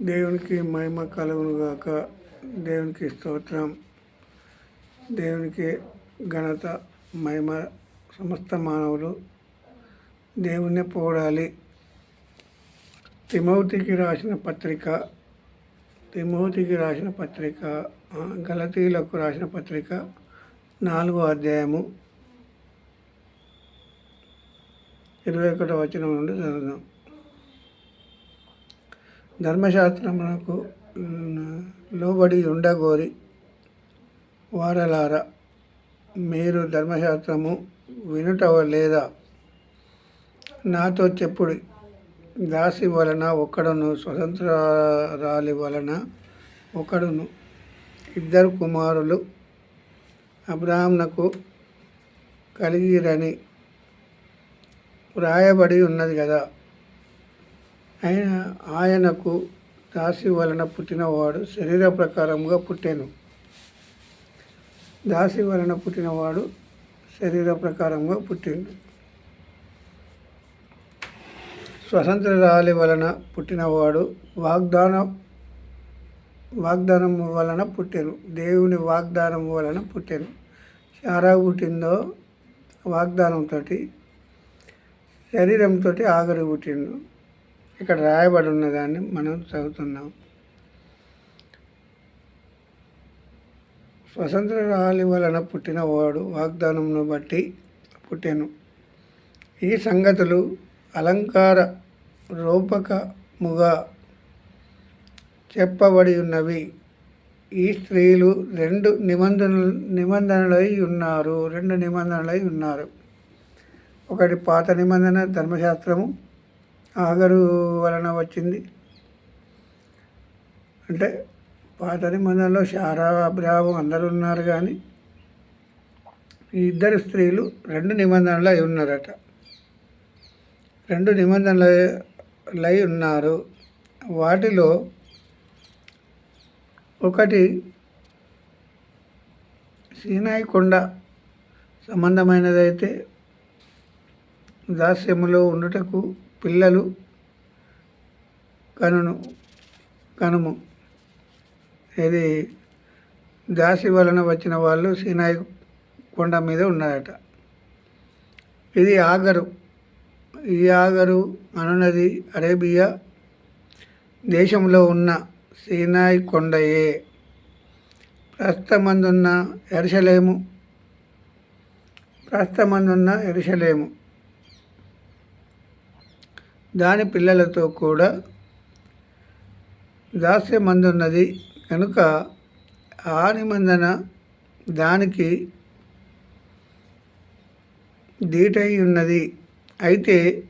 దేవునికి మహిమ కలుగునుగాక దేవునికి స్తోత్రం. దేవునికి ఘనత మహిమ సమస్త మానవులు. దేవుణ్ణి పోడాలి తిమోతికి రాసిన పత్రిక తిమోతికి రాసిన పత్రిక గలతీలకు రాసిన పత్రిక నాలుగో అధ్యాయము. ఇరవై ఒకటో వచనం నుండి చదువుదాం. ధర్మశాస్త్రమునకు లోబడి ఉండగోరి వారలారా మీరు ధర్మశాస్త్రము వినుట లేదా? నాతో చెప్పుడు. దాసి వలన ఒకడును స్వతంత్రాలి వలన ఒకడును ఇద్దరు కుమారులు అబ్రాహ్మణకు కలిగిరని వ్రాయబడి ఉన్నది కదా ఆయన ఆయనకు దాసి వలన పుట్టినవాడు శరీర ప్రకారంగా పుట్టాను. దాసి వలన పుట్టినవాడు శరీర ప్రకారంగా పుట్టిండు స్వతంత్రాలి వలన పుట్టినవాడు వాగ్దానం వాగ్దానం వలన పుట్టాను. దేవుని వాగ్దానం వలన పుట్టాను. చారా పుట్టిందో వాగ్దానంతో శరీరంతో ఆగరి పుట్టిండు. ఇక్కడ రాయబడి ఉన్నదాన్ని మనం చదువుతున్నాం. స్వతంత్ర రాలి వలన పుట్టినవాడు వాగ్దానంను బట్టి పుట్టాను. ఈ సంగతులు అలంకార రూపకముగా చెప్పబడి ఉన్నవి. ఈ స్త్రీలు రెండు నిబంధనలు నిబంధనలై ఉన్నారు. రెండు నిబంధనలై ఉన్నారు. ఒకటి పాత నిబంధన ధర్మశాస్త్రము. ఆగరు వలన వచ్చింది. అంటే పాత నిబంధనలో శారా అబ్రాహం అందరూ ఉన్నారు కానీ ఈ ఇద్దరు స్త్రీలు రెండు నిబంధనలు అయి ఉన్నారట. రెండు నిబంధనలు లై ఉన్నారు. వాటిలో ఒకటి సీనాయి కొండ సంబంధమైనదైతే దాస్యములో ఉండుటకు పిల్లలు కనును కనుము. ఇది దాసి వలన వచ్చిన వాళ్ళు సీనాయి కొండ మీద ఉన్నారట ఇది ఆగరు. ఈ ఆగరు అనున్నది అరేబియా దేశంలో ఉన్న సీనాయి కొండయే. ప్రస్తుతమందున్న ఎరుసలేము ప్రస్తుతమందున్న ఎరుసలేము దాని పిల్లలతో కూడా దాస్యమందున్నది కనుక ఆ నిబంధన దానికి దీటై ఉన్నది అయితే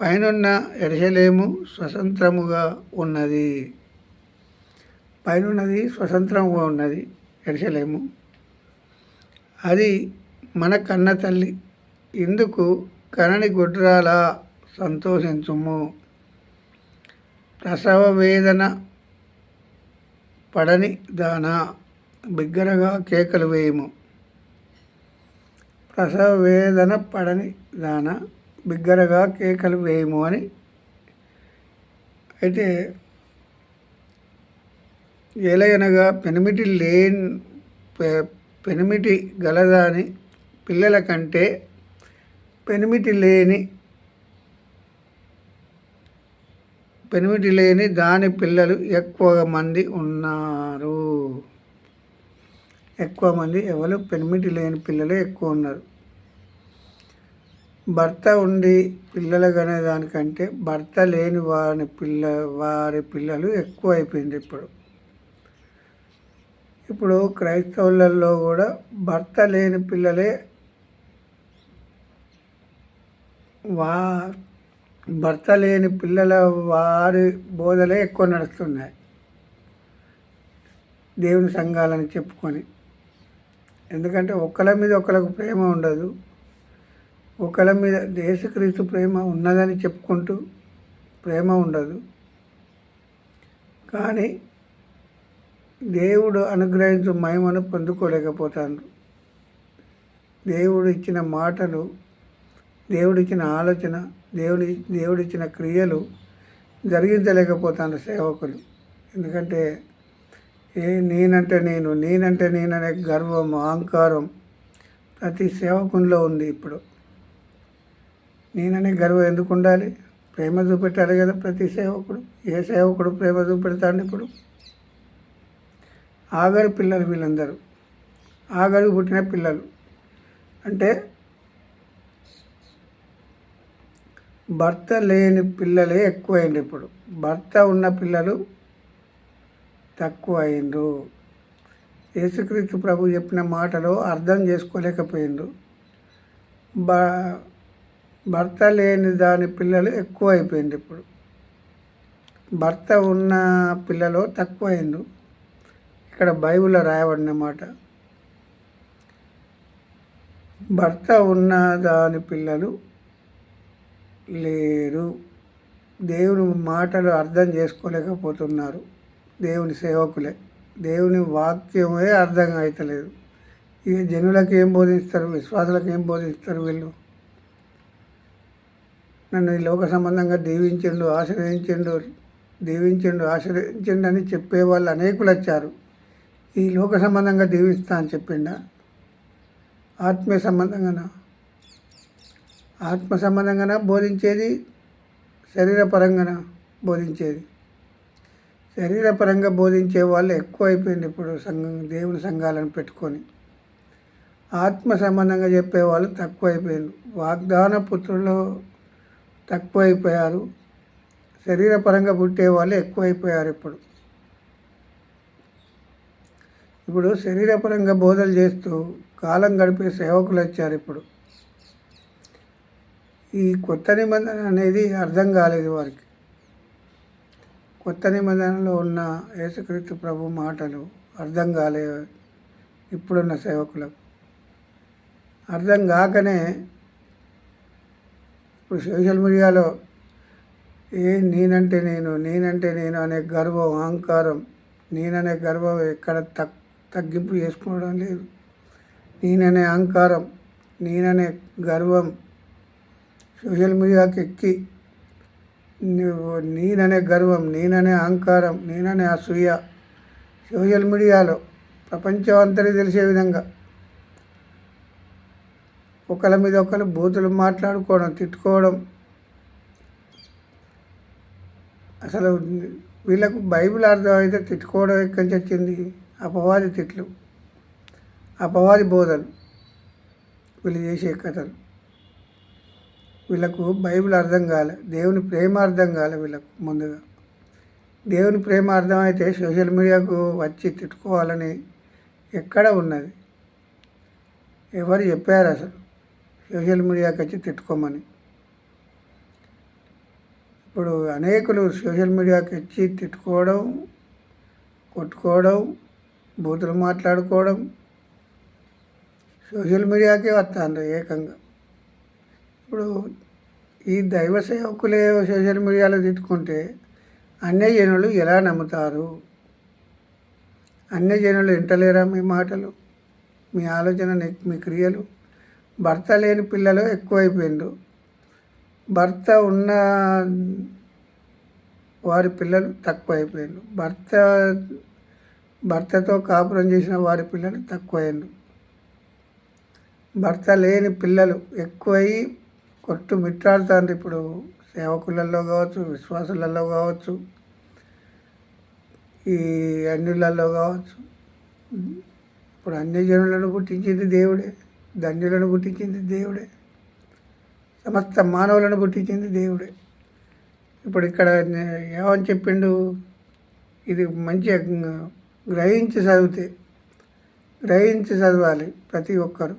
పైనున్న ఎరసలేము స్వతంత్రముగా ఉన్నది. పైనున్నది స్వతంత్రముగా ఉన్నది ఎరసలేము. అది మన కన్న తల్లి. ఇందుకు కనని గుడ్రాల సంతోషించుము. ప్రసవ వేదన పడని దాన బిగ్గరగా కేకలు వేయము. ప్రసవ వేదన పడని దాన బిగ్గరగా కేకలు వేయము అని. అయితే ఎలయనగా పెనిమిటి లేని పె- పెనిమిటి గలదాని పిల్లల కంటే పెనిమిటి లేని పెనిమిటి లేని దాని పిల్లలు ఎక్కువ మంది ఉన్నారు. ఎక్కువ మంది ఎవరు? పెనిమిటి లేని పిల్లలు ఎక్కువ ఉన్నారు. భర్త ఉండి పిల్లలు కనే దానికంటే భర్త లేని వారి పిల్ల వారి పిల్లలు ఎక్కువ అయిపోయింది ఇప్పుడు. ఇప్పుడు క్రైస్తవులలో కూడా భర్త లేని పిల్లలే వా భర్త లేని పిల్లల వారి బోధలే ఎక్కువ నడుస్తున్నాయి. దేవుని సంఘాలని చెప్పుకొని. ఎందుకంటే ఒకళ్ళ మీద ఒకళ్ళకు ప్రేమ ఉండదు. ఒకళ్ళ మీద దేశక్రీస్తు ప్రేమ ఉన్నదని చెప్పుకుంటూ ప్రేమ ఉండదు. కానీ దేవుడు అనుగ్రహించు మహిమను పొందుకోలేకపోతాను దేవుడు ఇచ్చిన మాటలు దేవుడిచ్చిన ఆలోచన దేవుడి దేవుడిచ్చిన క్రియలు జరిగించలేకపోతాను సేవకులు. ఎందుకంటే ఏ నేనంటే నేను నేనంటే నేననే గర్వం అహంకారం ప్రతి సేవకునిలో ఉంది ఇప్పుడు. నేననే గర్వం ఎందుకు ఉండాలి? ప్రేమ చూపెట్టాలి కదా ప్రతి సేవకుడు. ఏ సేవకుడు ప్రేమ చూపెడతాడు ఇప్పుడు? ఆగరు పిల్లలు వీళ్ళందరూ. ఆగరు పుట్టిన పిల్లలు. అంటే భర్త లేని పిల్లలే ఎక్కువైంది ఇప్పుడు. భర్త ఉన్న పిల్లలు తక్కువ యేసుక్రీస్తు ప్రభు చెప్పిన మాటలో అర్థం చేసుకోలేకపోయిండ్రు. బ భర్త లేని దాని పిల్లలు ఎక్కువ అయిపోయింది ఇప్పుడు. భర్త ఉన్న పిల్లలు తక్కువ ఇక్కడ బైబిల్లో రాయబడిన మాట. భర్త ఉన్న దాని పిల్లలు లేరు. దేవుని మాటలు అర్థం చేసుకోలేకపోతున్నారు. దేవుని సేవకులే. దేవుని వాక్యమే అర్థం అవుతలేదు ఇక జనులకు ఏం బోధిస్తారు? విశ్వాసులకు ఏం బోధిస్తారు వీళ్ళు? నన్ను ఈ లోక సంబంధంగా దీవించండు ఆశ్రయించిండు దీవించండు ఆశ్రయించిండు అని చెప్పేవాళ్ళు అనేకులు వచ్చారు. ఈ లోక సంబంధంగా దీవిస్తా అని చెప్పిండా? ఆత్మీయ సంబంధంగానా? ఆత్మ సంబంధంగా బోధించేది శరీరపరంగానా? బోధించేది. శరీరపరంగా బోధించే వాళ్ళు ఎక్కువ అయిపోయింది ఇప్పుడు సంఘం దేవుని సంఘాలను పెట్టుకొని. ఆత్మ సంబంధంగా చెప్పేవాళ్ళు తక్కువ అయిపోయింది వాగ్దాన పుత్రులు తక్కువ అయిపోయారు శరీరపరంగా పుట్టే వాళ్ళు ఎక్కువైపోయారు ఇప్పుడు. ఇప్పుడు శరీరపరంగా బోధలు చేస్తూ కాలం గడిపే సేవకులు వచ్చారు ఇప్పుడు. ఈ కొత్త నిబంధన అనేది అర్థం కాలేదు వారికి. కొత్త నిబంధనలో ఉన్న యేసుక్రీస్తు ప్రభు మాటలు అర్థం కాలే ఇప్పుడున్న సేవకులకు. అర్థం కాకనే ఇప్పుడు సోషల్ మీడియాలో ఏ నేనంటే నేను నేనంటే నేను అనే గర్వం అహంకారం నేననే గర్వం ఎక్కడ తగ్ తగ్గింపు చేసుకోవడం లేదు. నేననే అహంకారం నేననే గర్వం సోషల్ మీడియాకి ఎక్కి నువ్వు నేననే గర్వం నేననే అహంకారం నేననే అసూయ. సోషల్ మీడియాలో ప్రపంచం అంతటి తెలిసే విధంగా ఒకళ్ళ మీద ఒకరు బూతులు మాట్లాడుకోవడం తిట్టుకోవడం. అసలు వీళ్ళకు బైబిల్ అర్థమైతే తిట్టుకోవడం ఎక్కడి నుంచి వచ్చింది? అపవాది తిట్లు అపవాది బోధలు. వీళ్ళు చేసే కథలు. వీళ్ళకు బైబిల్ అర్థం కాలే. దేవుని ప్రేమ అర్థం కాలే వీళ్ళకు ముందుగా. దేవుని ప్రేమ అర్థమైతే సోషల్ మీడియాకు వచ్చి తిట్టుకోవాలని ఎక్కడ ఉన్నది? ఎవరు చెప్పారు అసలు? సోషల్ మీడియాకి వచ్చి తిట్టుకోమని. ఇప్పుడు అనేకులు సోషల్ మీడియాకి వచ్చి తిట్టుకోవడం కొట్టుకోవడం బూతులు మాట్లాడుకోవడం సోషల్ మీడియాకే వస్తాను ఏకంగా. ఇప్పుడు ఈ దైవ సేవకులే సోషల్ మీడియాలో తిట్టుకుంటే అన్య జనులు ఎలా నమ్ముతారు? అన్య జనులు వింటలేరా మీ మాటలు? మీ ఆలోచన మీ క్రియలు? భర్త లేని పిల్లలు ఎక్కువైపోయిండ్రు. భర్త ఉన్న వారి పిల్లలు తక్కువైపోయిండ్రు. భర్త భర్తతో కాపురం చేసిన వారి పిల్లలు తక్కువైండ్రు. భర్త లేని పిల్లలు ఎక్కువై కొట్టు మిట్టాడుతుంది ఇప్పుడు సేవకులలో కావచ్చు విశ్వాసులలో కావచ్చు ఈ అన్యులలో కావచ్చు. ఇప్పుడు అన్ని జనులను పుట్టించింది దేవుడే ధన్యులను పుట్టించింది దేవుడే సమస్త మానవులను పుట్టించింది దేవుడే. ఇప్పుడు ఇక్కడ ఏమని చెప్పిండు ఇది మంచిగా గ్రహించి చదివితే గ్రహించి చదవాలి ప్రతి ఒక్కరు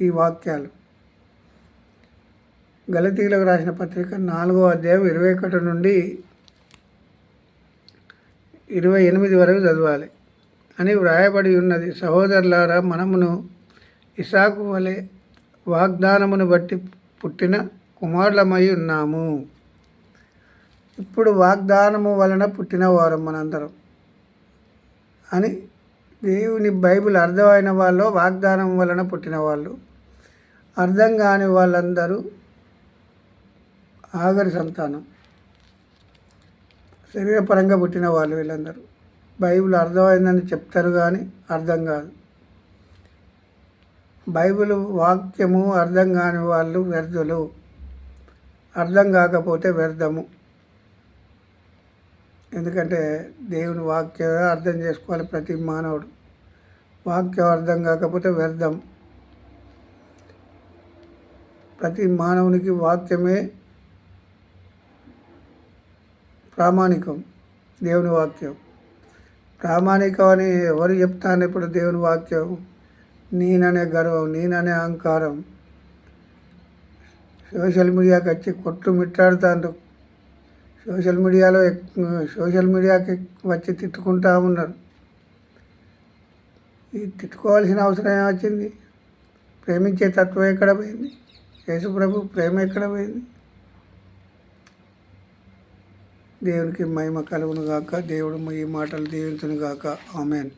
ఈ వాక్యాలు. గలతీలకు రాసిన పత్రిక నాలుగో అధ్యాయం ఇరవై ఒకటి నుండి ఇరవై ఎనిమిది వరకు చదవాలి. అని వ్రాయబడి ఉన్నది. సహోదరులారా మనమును ఇసాకు వలె వాగ్దానమును బట్టి పుట్టిన కుమారులమై ఉన్నాము. ఇప్పుడు వాగ్దానము వలన పుట్టిన వారం మనందరం. అని దేవుని బైబిల్ అర్థమైన వాళ్ళు వాగ్దానం వలన పుట్టిన వాళ్ళు. అర్థం కాని వాళ్ళందరూ ఆగరి సంతానం. శరీరపరంగా పుట్టిన వాళ్ళు వీళ్ళందరూ. బైబిల్ అర్థమైందని చెప్తారు కానీ అర్థం కాదు. బైబిల్ వాక్యము అర్థం కాని వాళ్ళు వ్యర్థులు. అర్థం కాకపోతే వ్యర్థము. ఎందుకంటే దేవుని వాక్యం అర్థం చేసుకోవాలి ప్రతి మానవుడు. వాక్యం అర్థం కాకపోతే వ్యర్థం. ప్రతి మానవునికి వాక్యమే ప్రామాణికం దేవుని వాక్యం. ప్రామాణికం అని ఎవరు చెప్తాను ఇప్పుడు దేవుని వాక్యం? నేననే గర్వం నేననే అహంకారం. సోషల్ మీడియాకి వచ్చి కొట్టు మిట్టాడుతాండ్రు. సోషల్ మీడియాలో ఎక్- సోషల్ మీడియాకి వచ్చి తిట్టుకుంటా ఉన్నారు. ఇది తిట్టుకోవాల్సిన అవసరం ఏమొచ్చింది? ప్రేమించే తత్వం ఎక్కడ పోయింది? యేసుప్రభు ప్రేమ ఎక్కడ పోయింది? దేవునికి మహిమ కలుగును గాక దేవుడు ఈ మాటలు దీవించును గాక ఆమెన్.